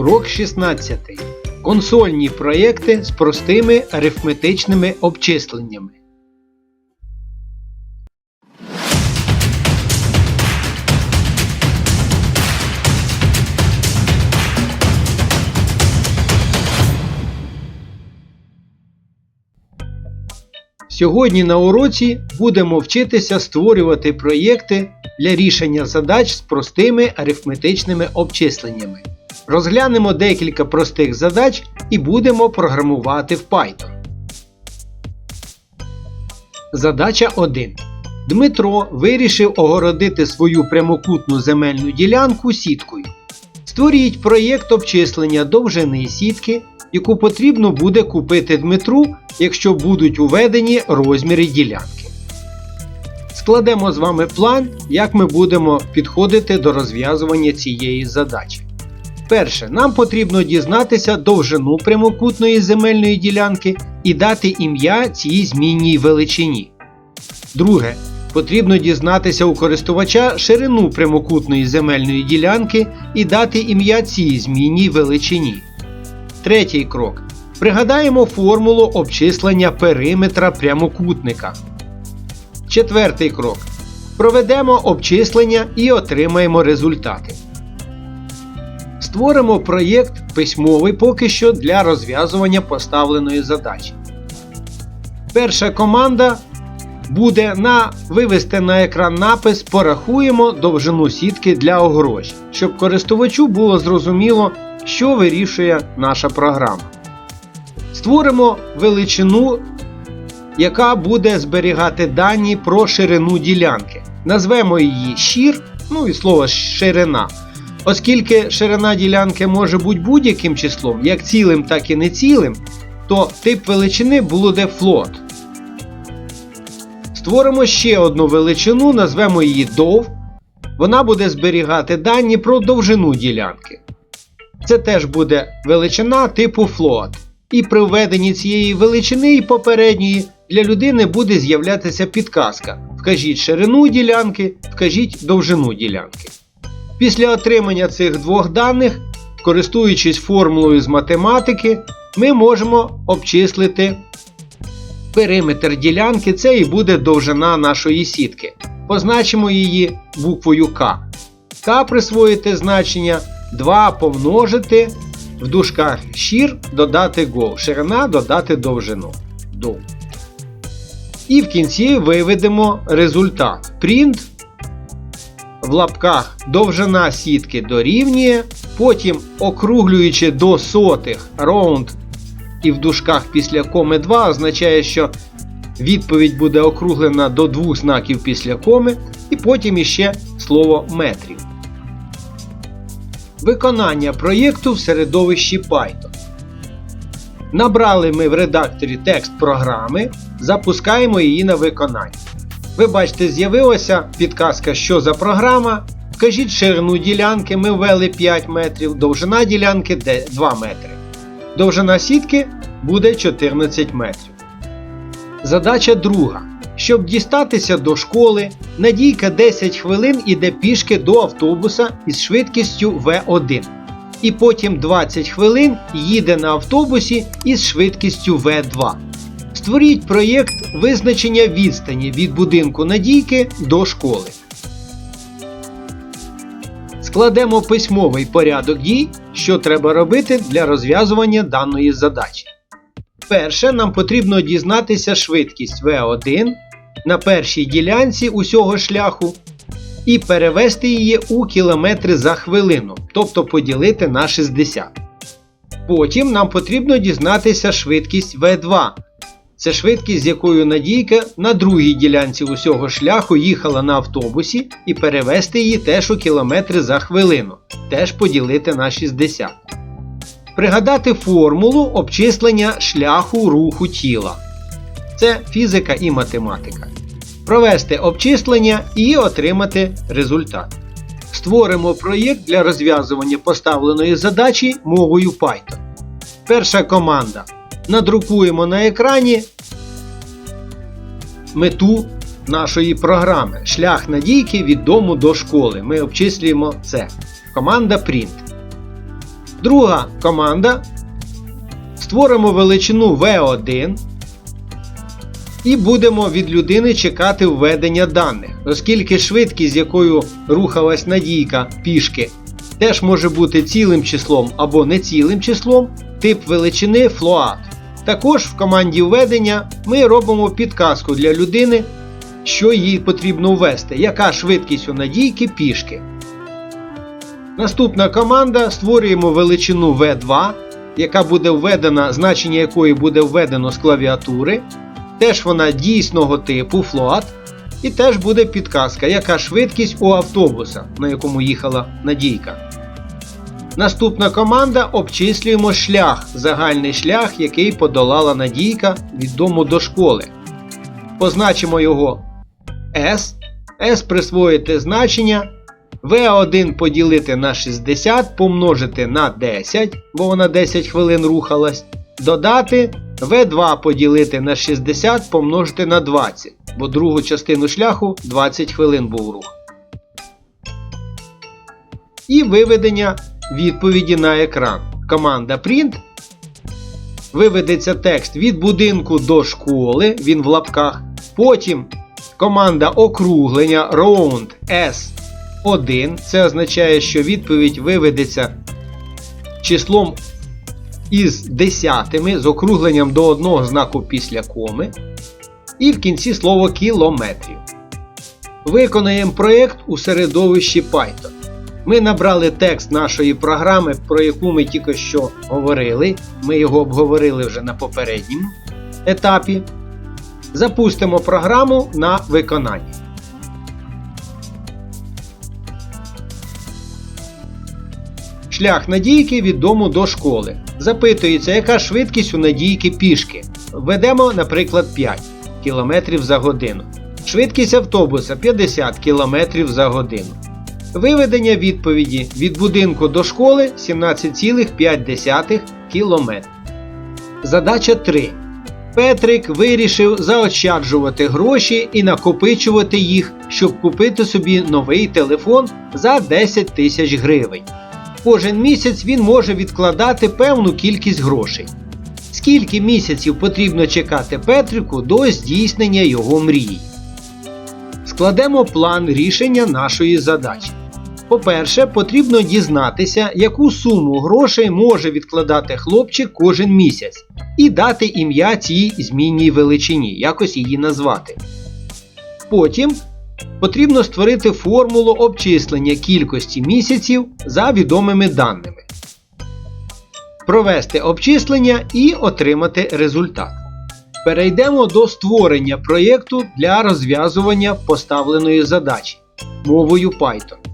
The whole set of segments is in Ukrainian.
Урок 16. Консольні проєкти з простими арифметичними обчисленнями. Сьогодні на уроці будемо вчитися створювати проєкти для рішення задач з простими арифметичними обчисленнями. Розглянемо декілька простих задач і будемо програмувати в Python. Задача 1. Дмитро вирішив огородити свою прямокутну земельну ділянку сіткою. Створіть проєкт обчислення довжини сітки, яку потрібно буде купити Дмитру, якщо будуть уведені розміри ділянки. Складемо з вами план, як ми будемо підходити до розв'язування цієї задачі. Перше, нам потрібно дізнатися довжину прямокутної земельної ділянки і дати ім'я цій змінній величині. Друге, потрібно дізнатися у користувача ширину прямокутної земельної ділянки і дати ім'я цій змінній величині. Третій крок. Пригадаємо формулу обчислення периметра прямокутника. Четвертий крок. Проведемо обчислення і отримаємо результати. Створимо проєкт письмовий поки що для розв'язування поставленої задачі. Перша команда буде на вивести на екран напис Порахуємо довжину сітки для огорожі, щоб користувачу було зрозуміло, що вирішує наша програма. Створимо величину, яка буде зберігати дані про ширину ділянки. Назвемо її щір, ну і слово ширина. Оскільки ширина ділянки може бути будь-яким числом, як цілим, так і нецілим, то тип величини буде float. Створимо ще одну величину, назвемо її дов. Вона буде зберігати дані про довжину ділянки. Це теж буде величина типу float. І при введенні цієї величини і попередньої для людини буде з'являтися підказка. Вкажіть ширину ділянки, вкажіть довжину ділянки. Після отримання цих двох даних, користуючись формулою з математики, ми можемо обчислити периметр ділянки, це і буде довжина нашої сітки. Позначимо її буквою К. К присвоїти значення 2 помножити в дужках щір додати гол, ширина додати довжину. Дов. І в кінці виведемо результат. Print в лапках довжина сітки дорівнює, потім округлюючи до сотих round і в дужках після коми 2 означає, що відповідь буде округлена до двох знаків після коми, і потім іще слово метрів. Виконання проєкту в середовищі Python. Набрали ми в редакторі текст програми, запускаємо її на виконання. Ви бачите, з'явилася підказка, що за програма. Вкажіть ширину ділянки, ми ввели 5 метрів, довжина ділянки 2 метри. Довжина сітки буде 14 метрів. Задача друга. Щоб дістатися до школи, Надійка 10 хвилин іде пішки до автобуса із швидкістю В1. І потім 20 хвилин їде на автобусі із швидкістю В2. Створіть проєкт визначення відстані від будинку Надійки до школи. Складемо письмовий порядок дій, що треба робити для розв'язування даної задачі. Перше, нам потрібно дізнатися швидкість V1 на першій ділянці усього шляху і перевести її у кілометри за хвилину, тобто поділити на 60. Потім нам потрібно дізнатися швидкість V2. Це швидкість, з якою Надійка на другій ділянці усього шляху їхала на автобусі і перевести її теж у кілометри за хвилину, теж поділити на 60. Пригадати формулу обчислення шляху руху тіла. Це фізика і математика. Провести обчислення і отримати результат. Створимо проєкт для розв'язування поставленої задачі мовою Python. Перша команда. Надрукуємо на екрані мету нашої програми. Шлях надійки від дому до школи. Ми обчислюємо це. Команда Print. Друга команда. Створимо величину V1 і будемо від людини чекати введення даних, оскільки швидкість, з якою рухалась надійка пішки, теж може бути цілим числом або нецілим числом, тип величини float. Також в команді введення ми робимо підказку для людини, що їй потрібно ввести, яка швидкість у надійки пішки. Наступна команда створюємо величину V2, яка буде введена, значення якої буде введено з клавіатури. Теж вона дійсного типу float. І теж буде підказка, яка швидкість у автобуса, на якому їхала надійка. Наступна команда обчислюємо шлях, загальний шлях, який подолала надійка від дому до школи. Позначимо його S. S присвоїти значення. V1 поділити на 60 помножити на 10, бо вона 10 хвилин рухалась. Додати V2 поділити на 60 помножити на 20, бо другу частину шляху 20 хвилин був рух. І виведення відповіді на екран. Команда Print. Виведеться текст від будинку до школи, він в лапках. Потім команда округлення Round S1. Це означає, що відповідь виведеться числом із десятими з округленням до одного знаку після коми. І в кінці слово кілометрів. Виконаємо проєкт у середовищі Python. Ми набрали текст нашої програми, про яку ми тільки що говорили. Ми його обговорили вже на попередньому етапі. Запустимо програму на виконання. Шлях надійки від дому до школи. Запитується, яка швидкість у надійки пішки. Введемо, наприклад, 5 км за годину. Швидкість автобуса 50 км за годину. Виведення відповіді від будинку до школи 17,5 км. Задача 3. Петрик вирішив заощаджувати гроші і накопичувати їх, щоб купити собі новий телефон за 10 тисяч гривень. Кожен місяць він може відкладати певну кількість грошей. Скільки місяців потрібно чекати Петрику до здійснення його мрії? Складемо план рішення нашої задачі. По-перше, потрібно дізнатися, яку суму грошей може відкладати хлопчик кожен місяць, і дати ім'я цій змінній величині, якось її назвати. Потім потрібно створити формулу обчислення кількості місяців за відомими даними, провести обчислення і отримати результат. Перейдемо до створення проєкту для розв'язування поставленої задачі мовою Python.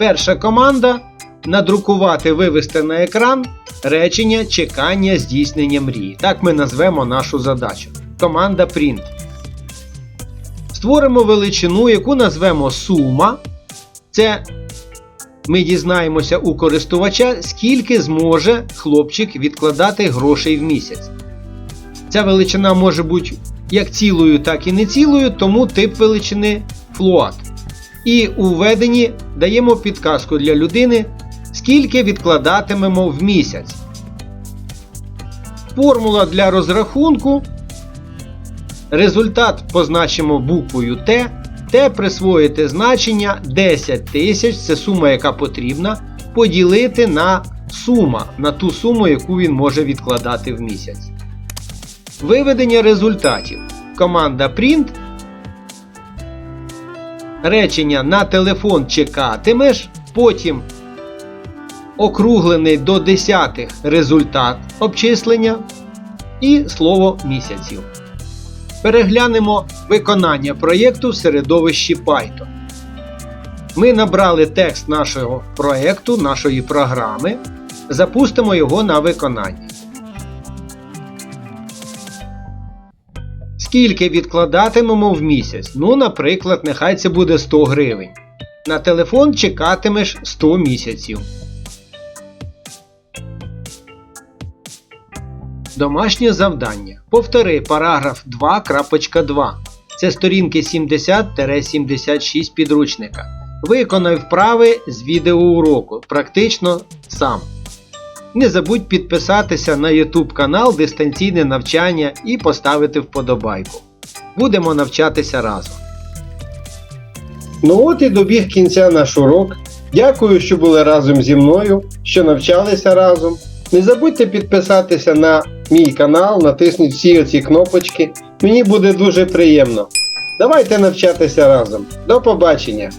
Перша команда надрукувати вивести на екран речення чекання здійснення мрії. Так ми назвемо нашу задачу. Команда Print. Створимо величину, яку назвемо сума. Це ми дізнаємося у користувача, скільки зможе хлопчик відкладати грошей в місяць. Ця величина може бути як цілою, так і не цілою, тому тип величини float. І у введенні даємо підказку для людини, скільки відкладатимемо в місяць. Формула для розрахунку. Результат позначимо буквою Т. Т присвоїти значення 10 тисяч, це сума, яка потрібна, поділити на сума, на ту суму, яку він може відкладати в місяць. Виведення результатів. Команда Print. Речення на телефон чекатимеш. Потім округлений до десятих результат обчислення. І слово місяців. Переглянемо виконання проєкту в середовищі Python. Ми набрали текст нашого проєкту, нашої програми. Запустимо його на виконання. Скільки відкладатимемо в місяць? Ну, наприклад, нехай це буде 100 гривень. На телефон чекатимеш 100 місяців. Домашнє завдання. Повтори параграф 2.2. Це сторінки 70-76 підручника. Виконай вправи з відеоуроку. Практично сам. Не забудь підписатися на YouTube канал Дистанційне навчання і поставити вподобайку. Будемо навчатися разом. Ну от і добіг кінця наш урок. Дякую, що були разом зі мною, що навчалися разом. Не забудьте підписатися на мій канал, натисніть всі оці кнопочки. Мені буде дуже приємно. Давайте навчатися разом. До побачення!